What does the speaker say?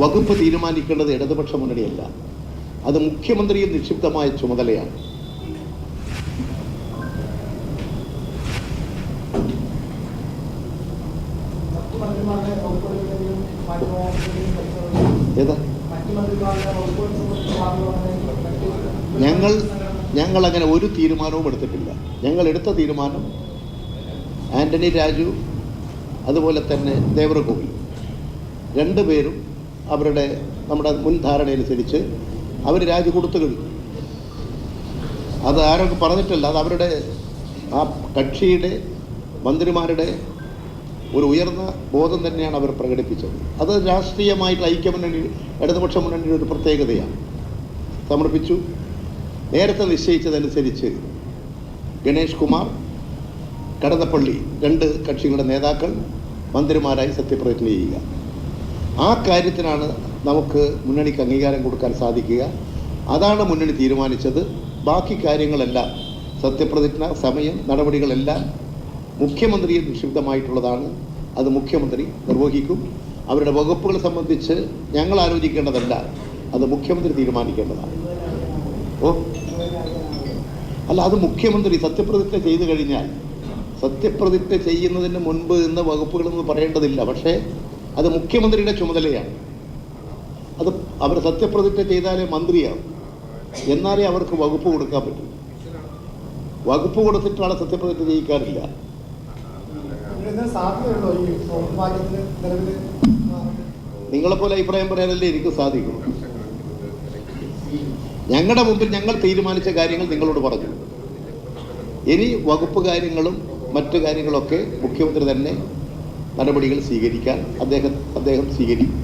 വകുപ്പ് തീരുമാനിക്കേണ്ടത് ഇടതുപക്ഷ മുന്നണിയല്ല. അത് മുഖ്യമന്ത്രിയും നിക്ഷിപ്തമായ ചുമതലയാണ്. ഞങ്ങൾ ഞങ്ങൾ അങ്ങനെ ഒരു തീരുമാനവും എടുത്തിട്ടില്ല. ഞങ്ങൾ എടുത്ത തീരുമാനം ആന്റണി രാജു അതുപോലെ തന്നെ ദേവറകോവിൽ രണ്ടുപേരും അവരുടെ നമ്മുടെ മുൻ ധാരണയനുസരിച്ച് അവർ രാജി കൊടുത്തു കഴിഞ്ഞു. അത് ആരൊക്കെ പറഞ്ഞിട്ടില്ല അത് അവരുടെ ആ കക്ഷിയുടെ മന്ത്രിമാരുടെ ഒരു ഉയർന്ന ബോധം തന്നെയാണ് അവർ പ്രകടിപ്പിച്ചത്. അത് രാഷ്ട്രീയമായിട്ട് ഐക്യമുന്നണി ഇടതുപക്ഷ മുന്നണിയുടെ ഒരു പ്രത്യേകതയാണ്. സമർപ്പിച്ചു. നേരത്തെ നിശ്ചയിച്ചതനുസരിച്ച് ഗണേഷ് കുമാർ കടന്നപ്പള്ളി രണ്ട് കക്ഷികളുടെ നേതാക്കൾ മന്ത്രിമാരായി സത്യപ്രതിജ്ഞ ചെയ്യുക. ആ കാര്യത്തിനാണ് നമുക്ക് മുന്നണിക്ക് അംഗീകാരം കൊടുക്കാൻ സാധിക്കുക. അതാണ് മുന്നണി തീരുമാനിച്ചത്. ബാക്കി കാര്യങ്ങളെല്ലാം സത്യപ്രതിജ്ഞ സമയം നടപടികളെല്ലാം മുഖ്യമന്ത്രിയിൽ നിക്ഷിപ്തമായിട്ടുള്ളതാണ്. അത് മുഖ്യമന്ത്രി നിർവഹിക്കും. അവരുടെ വകുപ്പുകൾ സംബന്ധിച്ച് ഞങ്ങൾ ആലോചിക്കേണ്ടതല്ല. അത് മുഖ്യമന്ത്രി തീരുമാനിക്കേണ്ടതാണ്. ഓ. അല്ല അത് മുഖ്യമന്ത്രി സത്യപ്രതിജ്ഞ ചെയ്തു കഴിഞ്ഞാൽ സത്യപ്രതിജ്ഞ ചെയ്യുന്നതിന് മുൻപ് ഇന്ന് വകുപ്പുകളെന്ന് പറയേണ്ടതില്ല. പക്ഷേ അത് മുഖ്യമന്ത്രിയുടെ ചുമതലയാണ്. അത് അവർ സത്യപ്രതിജ്ഞ ചെയ്താലേ മന്ത്രിയാവും. എന്നാലേ അവർക്ക് വകുപ്പ് കൊടുക്കാൻ പറ്റും. വകുപ്പ് കൊടുത്തിട്ടാണ് സത്യപ്രതിജ്ഞ ചെയ്യിക്കാറില്ല നിങ്ങളെപ്പോലെ അഭിപ്രായം പറയാനല്ലേ എനിക്ക് സാധിക്കും. ഞങ്ങളുടെ മുമ്പിൽ ഞങ്ങൾ തീരുമാനിച്ച കാര്യങ്ങൾ നിങ്ങളോട് പറഞ്ഞു. ഇനി വകുപ്പ് കാര്യങ്ങളും മറ്റു കാര്യങ്ങളൊക്കെ മുഖ്യമന്ത്രി തന്നെ നടപടികൾ സ്വീകരിക്കാൻ അദ്ദേഹം അദ്ദേഹം സ്വീകരിക്കും.